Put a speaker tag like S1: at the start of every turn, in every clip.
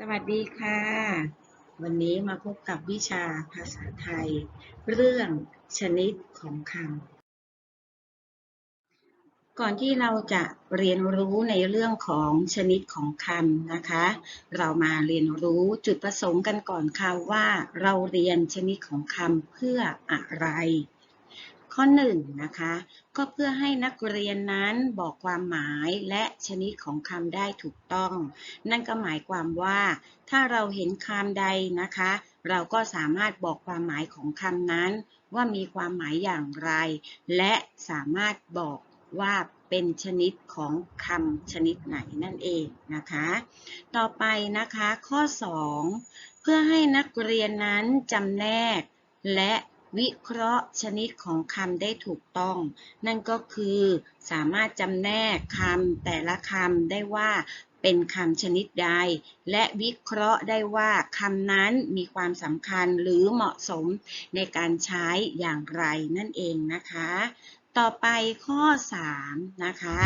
S1: สวัสดีค่ะ วันนี้มาพบกับวิชาภาษาไทย เรื่องชนิดของคำก่อนที่เราจะเรียนรู้ในเรื่องของชนิดของคำนะคะ เรามาเรียนรู้จุดประสงค์กันก่อนค่ะว่าเราเรียนชนิดของคำเพื่ออะไร ข้อ1นะคะก็เพื่อให้นักเรียนนั้นบอกความหมายและชนิดของคำได้ถูกต้อง นั่นก็หมายความว่า ถ้าเราเห็นคำใดนะคะ เราก็สามารถบอกความหมายของคำนั้น ว่ามีความหมายอย่างไร และสามารถบอกว่าเป็นชนิดของคำชนิดไหนนั่นเองนะคะ ต่อไปนะคะข้อ 2 เพื่อให้นักเรียนนั้นจำแนกและ วิเคราะห์ชนิดของคำได้ถูกต้อง นั่นก็คือสามารถจำแนกคำแต่ละคำได้ว่าเป็นคำชนิดใด และวิเคราะห์ได้ว่าคำนั้นมีความสำคัญหรือเหมาะสมในการใช้อย่างไรนั่นเองนะคะ ต่อไปข้อ 3 นะคะ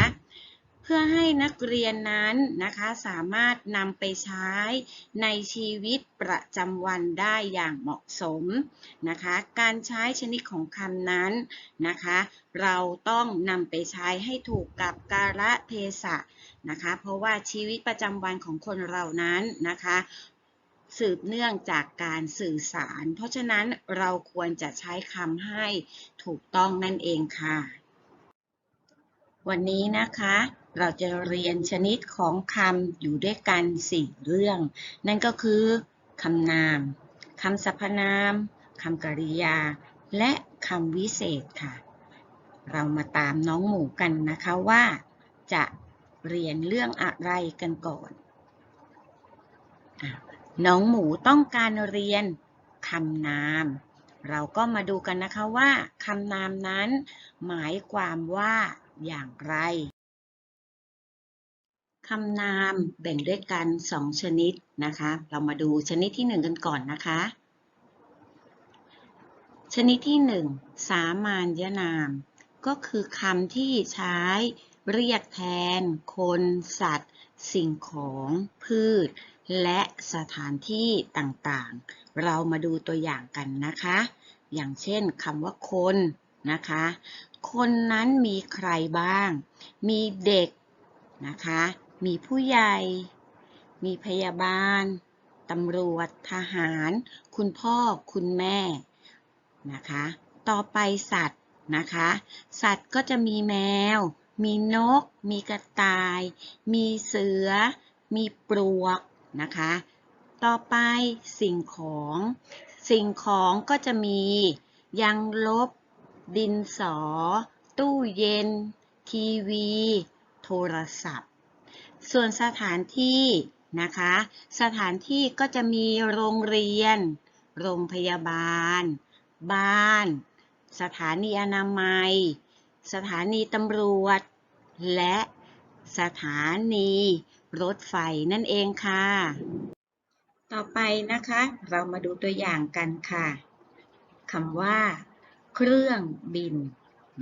S1: พื่อให้นักเรียนนั้นนะคะสามารถนำไปใช้ในชีวิตประจำวันได้อย่างเหมาะสมนะคะ การใช้ชนิดของคำนั้นนะคะ เราต้องนำไปใช้ให้ถูกกับกาลเทศะนะคะ เพราะว่าชีวิตประจำวันของคนเรานั้นนะคะสืบเนื่องจากการสื่อสาร เพราะฉะนั้นเราควรจะใช้คำให้ถูกต้องนั่นเองค่ะ วันนี้นะคะ เราจะเรียนชนิดของคำอยู่ด้วยกันสี่เรื่อง นั่นก็คือคำนามคำสรรพนามคำกริยา และคำวิเศษค่ะ เรามาตามน้องหมูกันนะคะว่า จะเรียนเรื่องอะไรกันก่อน น้องหมูต้องการเรียนคำนาม เราก็มาดูกันนะคะว่าคำนามนั้น หมายความว่าอย่างไร คำนามแบ่งด้วยกันสองชนิดนะคะ เรามาดูชนิดที่หนึ่งกันก่อนนะคะ ชนิดที่หนึ่งสามัญนาม ก็คือคำที่ใช้เรียกแทน คน สัตว์ สิ่งของ พืช และสถานที่ต่างๆ เรามาดูตัวอย่างกันนะคะ อย่างเช่นคำว่าคนนะคะ คนนั้นมีใครบ้าง มีเด็กนะคะ มีผู้ใหญ่ มีพยาบาล ตำรวจ ทหาร คุณพ่อ คุณแม่ นะคะ ต่อไปสัตว์ นะคะ สัตว์ก็จะมีแมว มีนก มีกระต่าย มีเสือ มีปลวก นะคะ ต่อไปสิ่งของ สิ่งของก็จะมียังลบ ดินสอ ตู้เย็น ทีวี โทรศัพท์ ส่วนสถานที่นะคะ สถานที่ก็จะมีโรงเรียน โรงพยาบาล บ้าน สถานีอนามัย สถานีตำรวจ และสถานีรถไฟนั่นเองค่ะ ต่อไปนะคะ เรามาดูตัวอย่างกันค่ะคำว่า เครื่องบิน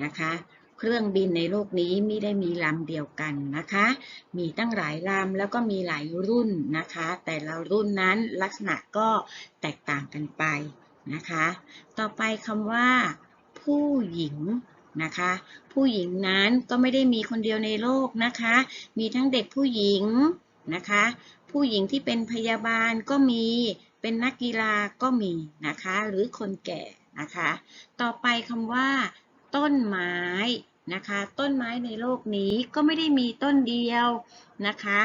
S1: นะคะ เครื่องบินในโลกนี้ไม่ได้มีลำเดียวกันนะคะ มีตั้งหลายลำแล้วก็มีหลายรุ่นนะคะ แต่ละรุ่นนั้นลักษณะก็แตกต่างกันไปนะคะ ต่อไปคำว่า ผู้หญิงนะคะ ผู้หญิงนั้นก็ไม่ได้มีคนเดียวในโลกนะคะ มีทั้งเด็กผู้หญิงนะคะ ผู้หญิงที่เป็นพยาบาลก็มี เป็นนักกีฬาก็มีนะคะ หรือคนแก่นะคะ ต่อไปคำว่า ต้นไม้นะคะ ต้นไม้ในโลกนี้ก็ไม่ได้มีต้นเดียวนะคะ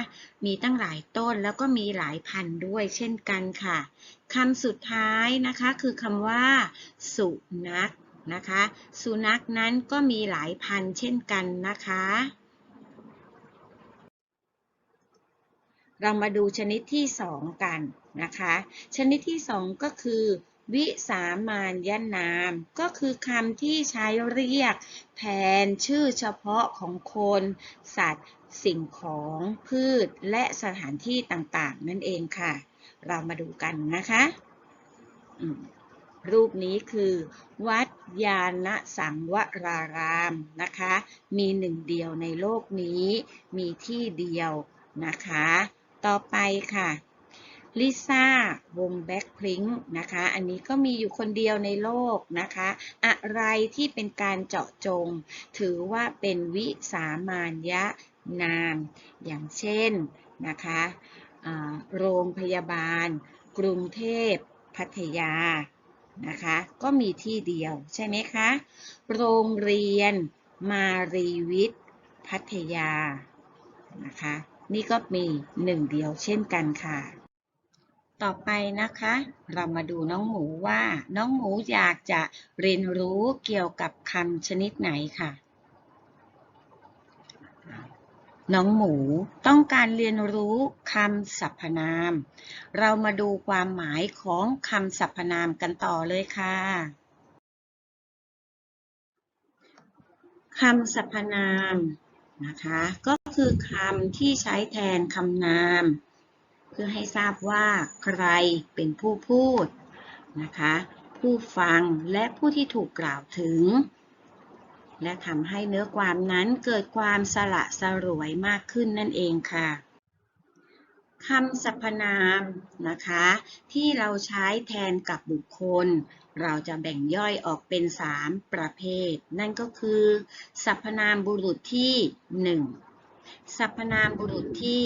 S1: มีตั้งหลายต้นแล้วก็มีหลายพันด้วยเช่นกันค่ะคำสุดท้ายนะคะคือคำว่า สุนัขนะคะ สุนัขนั้นก็มีหลายพันเช่นกันนะคะ เรามาดูชนิดที่สองกันนะคะ ชนิดที่สองก็คือ วิสามัญยนาม ก็คือคำที่ใช้เรียกแทนชื่อเฉพาะของคน สัตว์ สิ่งของพืช และสถานที่ต่างๆ นั่นเองค่ะ เรามาดูกันนะคะรูปนี้คือ วัดยาณสังวรารามนะคะ มีหนึ่งเดียวในโลกนี้ มีที่เดียวนะคะ ต่อไปค่ะ ลิซ่าวงแบ็คพลิงนะคะ อันนี้ก็มีอยู่คนเดียวในโลกนะคะ อะไรที่เป็นการเจาะจง ถือว่าเป็นวิสามานยะนาม อย่างเช่นนะคะโรงพยาบาล กรุงเทพพัทยานะคะก็มีที่เดียวใช่ไหมคะ โรงเรียนมารีวิทย์พัทยานะคะ นี่ก็มีหนึ่งเดียวเช่นกันค่ะ ต่อไปนะคะ เรามาดูน้องหมูว่า น้องหมูอยากจะเรียนรู้เกี่ยวกับคำชนิดไหนค่ะ น้องหมูต้องการเรียนรู้คำสรรพนาม เรามาดูความหมายของคำสรรพนามกันต่อเลยค่ะคำสรรพนามนะคะ ก็คือคำที่ใช้แทนคำนาม เพื่อให้ทราบว่าใครเป็นผู้พูดนะคะ ผู้ฟังและผู้ที่ถูกกล่าวถึง และทำให้เนื้อความนั้นเกิดความสละสลวยมากขึ้นนั่นเองค่ะคำสรรพนามนะคะ ที่เราใช้แทนกับบุคคล เราจะแบ่งย่อยออกเป็น 3 ประเภท นั่นก็คือ สรรพนามบุรุษที่ 1 สรรพนามบุรุษที่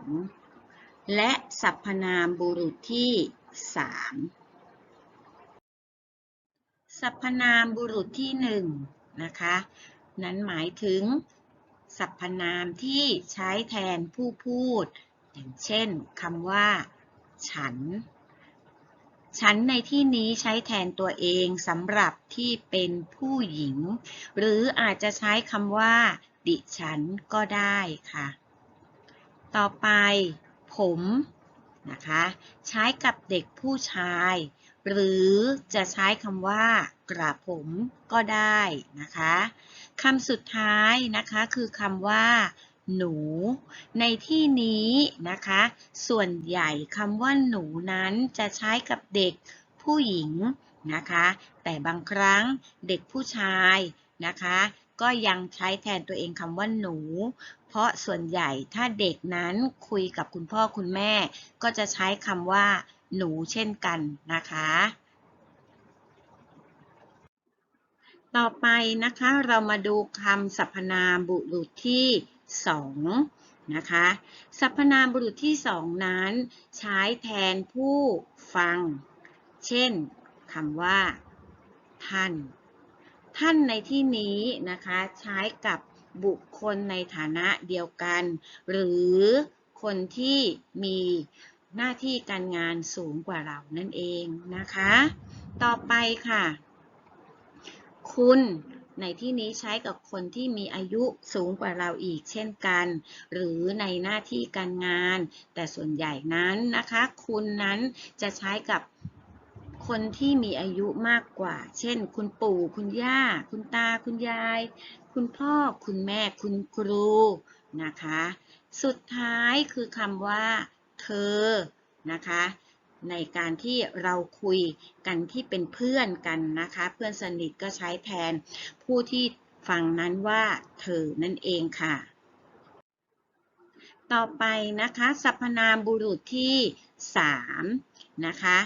S1: 2 และสรรพนามบุรุษที่3สรรพนามบุรุษที่1นะคะ นั้นหมายถึงสรรพนามที่ใช้แทนผู้พูด อย่างเช่นคำว่า ฉัน ฉันในที่นี้ใช้แทนตัวเองสำหรับที่เป็นผู้หญิง หรืออาจจะใช้คำว่า ดิฉันก็ได้ค่ะ ต่อไป ผมนะคะใช้กับเด็กผู้ชาย หรือจะใช้คำว่ากระผมก็ได้นะคะคำสุดท้ายนะคะคือคำว่า หนู ในที่นี้นะคะ ส่วนใหญ่คำว่าหนูนั้นจะใช้กับเด็กผู้หญิงนะคะ แต่บางครั้งเด็กผู้ชายนะคะ ก็ยังใช้แทนตัวเองคำว่าหนู เพราะส่วนใหญ่ถ้าเด็กนั้นคุยกับคุณพ่อคุณแม่ ก็จะใช้คำว่า หนูเช่นกันนะคะ ต่อไปนะคะเรามาดูคำสรรพนามบุรุษที่ 2 นะคะ สรรพนามบุรุษที่ 2 นั้น ใช้แทนผู้ฟัง เช่นคำว่า ท่าน ท่านในที่นี้นะคะใช้กับบุคคลในฐานะเดียวกัน หรือคนที่มีหน้าที่การงานสูงกว่าเรานั่นเองนะคะ ต่อไปค่ะ คุณในที่นี้ใช้กับคนที่มีอายุสูงกว่าเราอีกเช่นกัน หรือในหน้าที่การงาน แต่ส่วนใหญ่นั้นนะคะ คุณนั้นจะใช้กับ คนที่มีอายุมากกว่า เช่น คุณปู่ คุณย่า คุณตา คุณยาย คุณพ่อ คุณแม่ คุณครู นะคะ สุดท้ายคือคำว่า เธอ นะคะ ในการที่เราคุยกันที่เป็นเพื่อนกันนะคะ เพื่อนสนิทก็ใช้แทนผู้ที่ฟังนั้นว่าเธอนั่นเองค่ะ ต่อไปนะคะ สรรพนามบุรุษที่ 3 นะคะ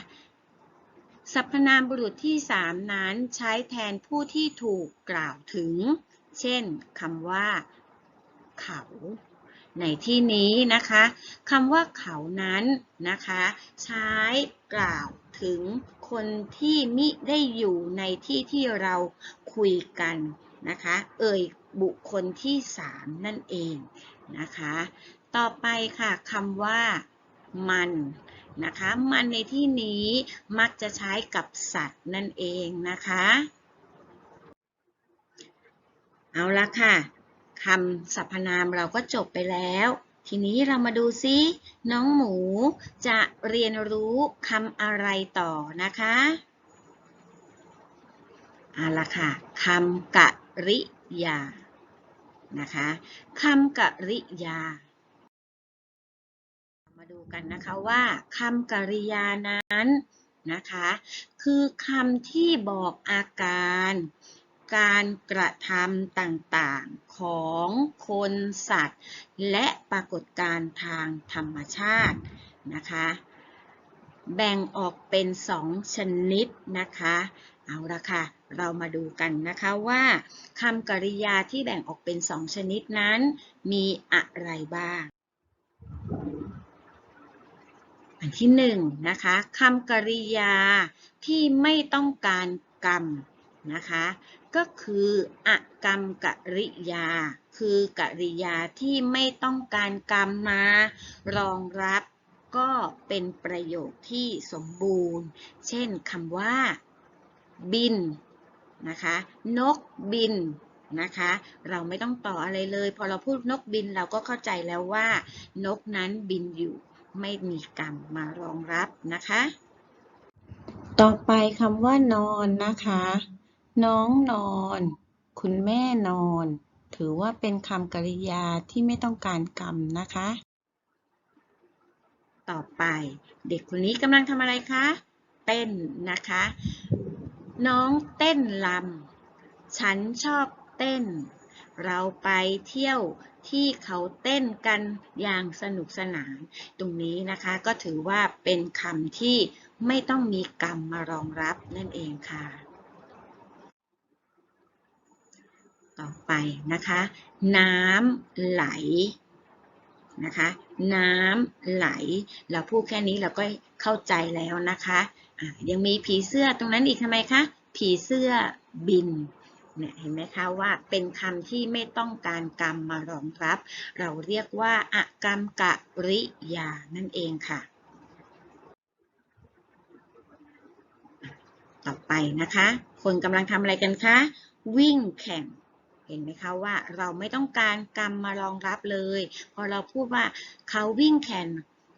S1: สรรพนามบุรุษที่3นั้นใช้แทนผู้ที่ถูกกล่าวถึง เช่นคำว่า เขา ในที่นี้นะคะคำว่าเขานั้นนะคะ ใช้กล่าวถึงคนที่มิได้อยู่ในที่ที่เราคุยกันนะคะ เอ่ยบุคคลที่3นั่นเองนะคะ ต่อไปค่ะคำว่า มัน นะคะ มันในที่นี้มักจะใช้กับสัตว์นั่นเองนะคะ เอาละค่ะคำสรรพนามเราก็จบไปแล้ว ทีนี้เรามาดูซิ น้องหมูจะเรียนรู้คำอะไรต่อนะคะเอาละค่ะคำกริยานะคะคำกริยา มาดูกันนะคะว่าคำกริยานั้นนะคะ คือคำที่บอกอาการ การกระทำต่างๆของคนสัตว์ และปรากฏการณ์ทางธรรมชาตินะคะ แบ่งออกเป็นสองชนิดนะคะ เอาละค่ะ เรามาดูกันนะคะว่าคำกริยาที่แบ่งออกเป็นสองชนิดนั้นมีอะไรบ้าง อันที่หนึ่งนะคะคำกริยาที่ไม่ต้องการกรรมนะคะ ก็คืออกรรมกริยา คือกริยาที่ไม่ต้องการกรรมมารองรับก็เป็นประโยคที่สมบูรณ์ เช่นคำว่า บินนะคะ นกบินนะคะ เราไม่ต้องต่ออะไรเลย พอเราพูดนกบินเราก็เข้าใจแล้วว่า นกนั้นบินอยู่ ไม่มีกรรมมารองรับนะคะ ต่อไปคำว่านอนนะคะ น้องนอน คุณแม่นอน ถือว่าเป็นคำกริยาที่ไม่ต้องการกรรมนะคะ ต่อไป เด็กคนนี้กำลังทำอะไรคะ เต้นนะคะ น้องเต้นลำฉันชอบเต้น เราไปเที่ยว ที่เขาเต้นกันอย่างสนุกสนาน ตรงนี้นะคะก็ถือว่าเป็นคำที่ไม่ต้องมีกรรมมารองรับนั่นเองค่ะ ต่อไปนะคะ น้ำไหลนะคะน้ำไหล เราพูดแค่นี้เราก็เข้าใจแล้วนะคะะยังมีผีเสื้อตรงนั้นอีกทำไมคะ ผีเสื้อบิน เนี่ยเห็นไหมคะว่าเป็นคำที่ไม่ต้องการกรรมมารองรับ เราเรียกว่าอากรรมกะริยานั่นเองค่ะ ต่อไปนะคะ คนกำลังทำอะไรกันคะ วิ่งแข่งเห็นไหมคะว่าเราไม่ต้องการกรรมมารองรับเลย พอเราพูดว่าเขาวิ่งแข่ง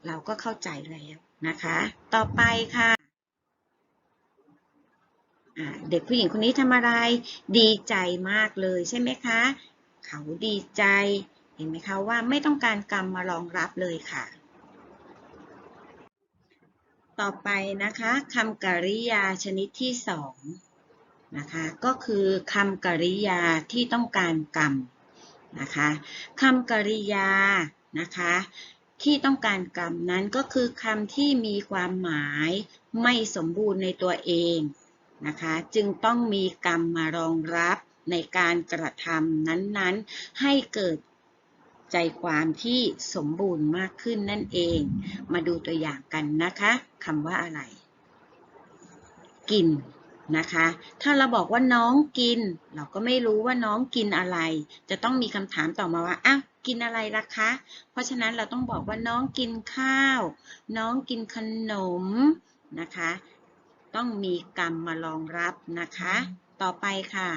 S1: เราก็เข้าใจแล้วนะคะ ต่อไปค่ะ เด็กผู้หญิงคนนี้ทำอะไร ดีใจมากเลยใช่ไหมคะ เขาดีใจ เห็นไหมคะว่าไม่ต้องการกรรมมารองรับเลยค่ะ ต่อไปนะคะคำกริยาชนิดที่สองนะคะก็คือคำกริยาที่ต้องการกรรมนะคะคำกริยานะคะที่ต้องการกรรมนั้นก็คือคำที่มีความหมายไม่สมบูรณ์ในตัวเอง นะคะ จึงต้องมีกรรมมารองรับในการกระทำนั้นๆ ให้เกิดใจความที่สมบูรณ์มากขึ้นนั่นเอง มาดูตัวอย่างกันนะคะคำว่าอะไร กินนะคะ ถ้าเราบอกว่าน้องกิน เราก็ไม่รู้ว่าน้องกินอะไร จะต้องมีคำถามต่อมาว่าอ้าวกินอะไรล่ะคะ เพราะฉะนั้นเราต้องบอกว่าน้องกินข้าว น้องกินขนมนะคะ ต้องมีกรรมมารองรับนะคะ ต่อไปค่ะ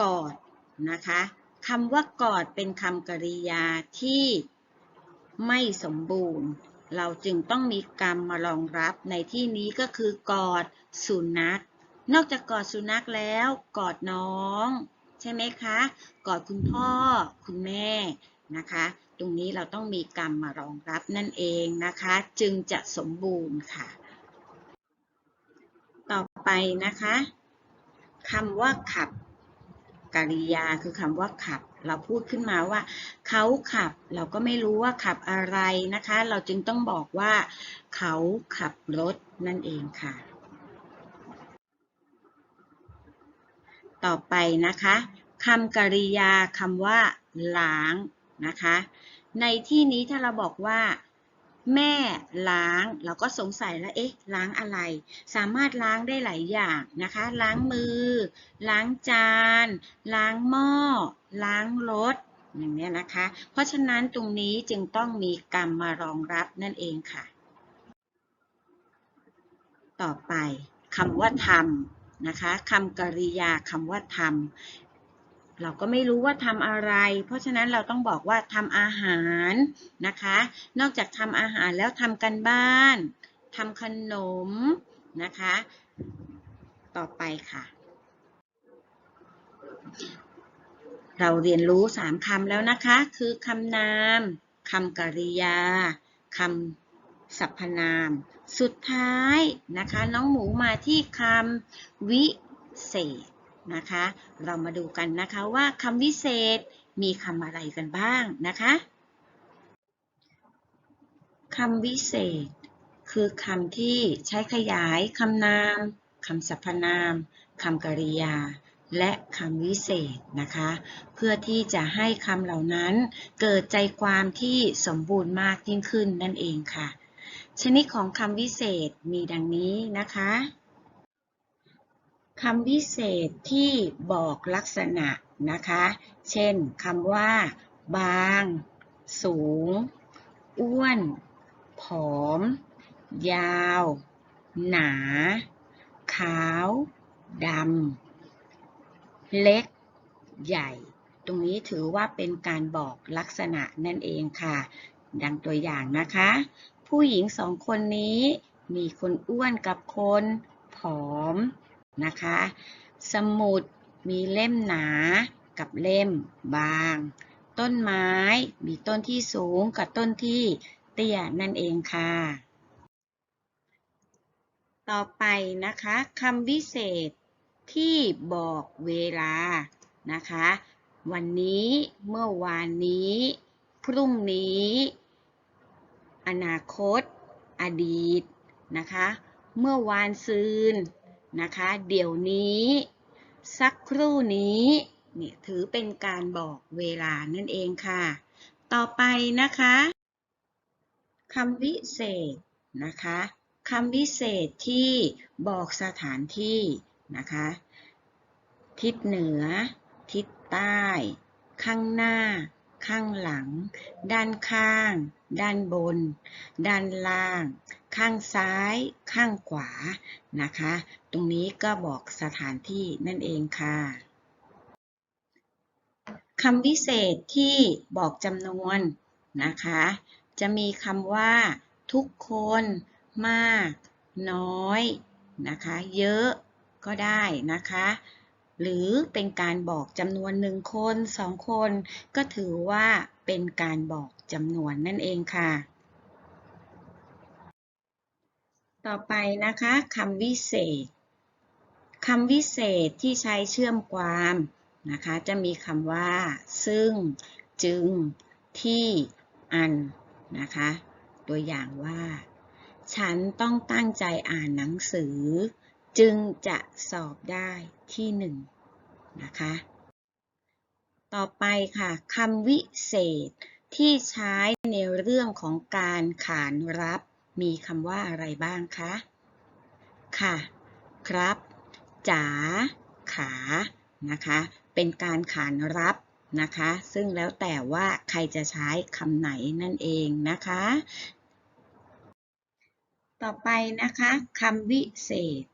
S1: กอดนะคะคำว่ากอดเป็นคำกริยาที่ไม่สมบูรณ์ เราจึงต้องมีกรรมมารองรับในที่นี้ก็คือกอดสุนัข นอกจากกอดสุนัขแล้วกอดน้อง ใช่ไหมคะ กอดคุณพ่อ คุณแม่นะคะ ตรงนี้เราต้องมีกรรมมารองรับนั่นเองนะคะ จึงจะสมบูรณ์ค่ะ ต่อไปนะคะคำว่าขับกริยาคือคำว่าขับ เราพูดขึ้นมาว่า เขาขับ เราก็ไม่รู้ว่าขับอะไรนะคะ เราจึงต้องบอกว่า เขาขับรถนั่นเองค่ะ ต่อไปนะคะคำกริยาคำว่าล้าง นะคะ ในที่นี้ถ้าเราบอกว่า แม่ล้าง เราก็สงสัยแล้วเอ๊ะ ล้างอะไร สามารถล้างได้หลายอย่างนะคะ ล้างมือ ล้างจาน ล้างหม้อ ล้างรถอย่างนี้นะคะ เพราะฉะนั้นตรงนี้จึงต้องมีกรรมมารองรับนั่นเองค่ะ ต่อไปคำว่าทำนะคะคำกริยาคำว่าทำ เราก็ไม่รู้ว่าทำอะไร เพราะฉะนั้นเราต้องบอกว่าทำอาหารนะคะ นอกจากทำอาหารแล้วทำกันบ้านทำขนมนะคะ ต่อไปค่ะ เราเรียนรู้สามคำแล้วนะคะ คือคำนามคำกริยาคำสรรพนาม สุดท้ายนะคะ น้องหมูมาที่คำวิเศษ นะคะ เรามาดูกันนะคะว่าคำวิเศษมีคำอะไรกันบ้างนะคะคำวิเศษ คือคำที่ใช้ขยายคำนามคำสรรพนามคำกริยา และคำวิเศษนะคะ เพื่อที่จะให้คำเหล่านั้น เกิดใจความที่สมบูรณ์มากยิ่งขึ้นนั่นเองค่ะ ชนิดของคำวิเศษมีดังนี้นะคะ คำวิเศษที่บอกลักษณะนะคะ เช่นคำว่า บาง สูง อ้วน ผอม ยาว หนา ขาว ดำ เล็ก ใหญ่ ตรงนี้ถือว่าเป็นการบอกลักษณะนั่นเองค่ะ ดังตัวอย่างนะคะ ผู้หญิงสองคนนี้มีคนอ้วนกับคนผอม นะคะ สมุดมีเล่มหนากับเล่มบาง ต้นไม้มีต้นที่สูงกับต้นที่เตี้ยนั่นเองค่ะ ต่อไปนะคะคำวิเศษที่บอกเวลานะคะ วันนี้เมื่อวานนี้ พรุ่งนี้ อนาคต อดีตนะคะ เมื่อวานซืน นะคะ เดี๋ยวนี้ สักครู่นี้เนี่ยถือเป็นการบอกเวลานั่นเองค่ะ ต่อไปนะคะคำวิเศษนะคะคำวิเศษที่บอกสถานที่นะคะ ทิศเหนือ ทิศใต้ ข้างหน้า ข้างหลัง ด้านข้าง ด้านบน ด้านล่าง ข้างซ้าย ข้างขวานะคะ ตรงนี้ก็บอกสถานที่นั่นเองค่ะคำวิเศษที่บอกจำนวนนะคะ จะมีคำว่า ทุกคน มาก น้อยนะคะ เยอะก็ได้นะคะ หรือเป็นการบอกจำนวนหนึ่งคนสองคน ก็ถือว่าเป็นการบอก จำนวนนั่นเองค่ะ ต่อไปนะคะคำวิเศษคำวิเศษที่ใช้เชื่อมความนะคะ จะมีคำว่า ซึ่ง จึง ที่ อัน นะคะ ตัวอย่างว่า ฉันต้องตั้งใจอ่านหนังสือ จึงจะสอบได้ที่หนึ่งนะคะ ต่อไปค่ะคำวิเศษ ที่ใช้ในเรื่องของการขานรับ มีคำว่าอะไรบ้างคะ ค่ะ ครับจ๋าขา นะคะ เป็นการขานรับนะคะ ซึ่งแล้วแต่ว่าใครจะใช้คำไหนนั่นเองนะคะ ต่อไปนะคะคำวิเศษ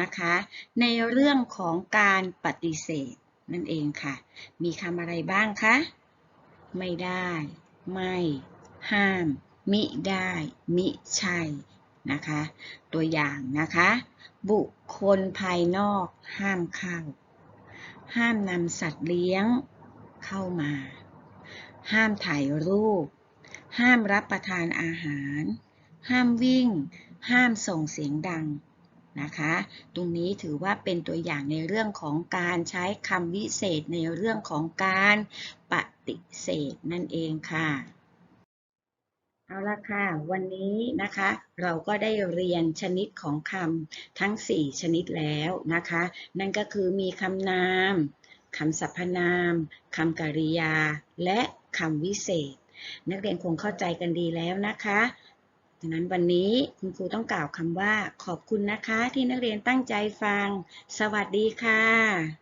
S1: นะคะ ในเรื่องของการปฏิเสธนั่นเองค่ะ มีคำอะไรบ้างคะ ไม่ได้ ไม่ ห้าม มิได้ มิใช่ นะคะ ตัวอย่างนะคะ บุคคลภายนอกห้ามเข้า ห้ามนำสัตว์เลี้ยงเข้ามา ห้ามถ่ายรูป ห้ามรับประทานอาหาร ห้ามวิ่ง ห้ามส่งเสียงดัง นะคะ ตรงนี้ถือว่าเป็นตัวอย่างในเรื่องของการใช้คำวิเศษในเรื่องของการปฏิเสธนั่นเองค่ะ เอาละค่ะ วันนี้นะคะ เราก็ได้เรียนชนิดของคำทั้ง 4 ชนิดแล้วนะคะ นั่นก็คือมีคำนามคำสรรพนามคำกริยา และคำวิเศษ นักเรียนคงเข้าใจกันดีแล้วนะคะ ดังนั้นวันนี้คุณครูต้องกล่าวคำว่า ขอบคุณนะคะที่นักเรียนตั้งใจฟัง สวัสดีค่ะ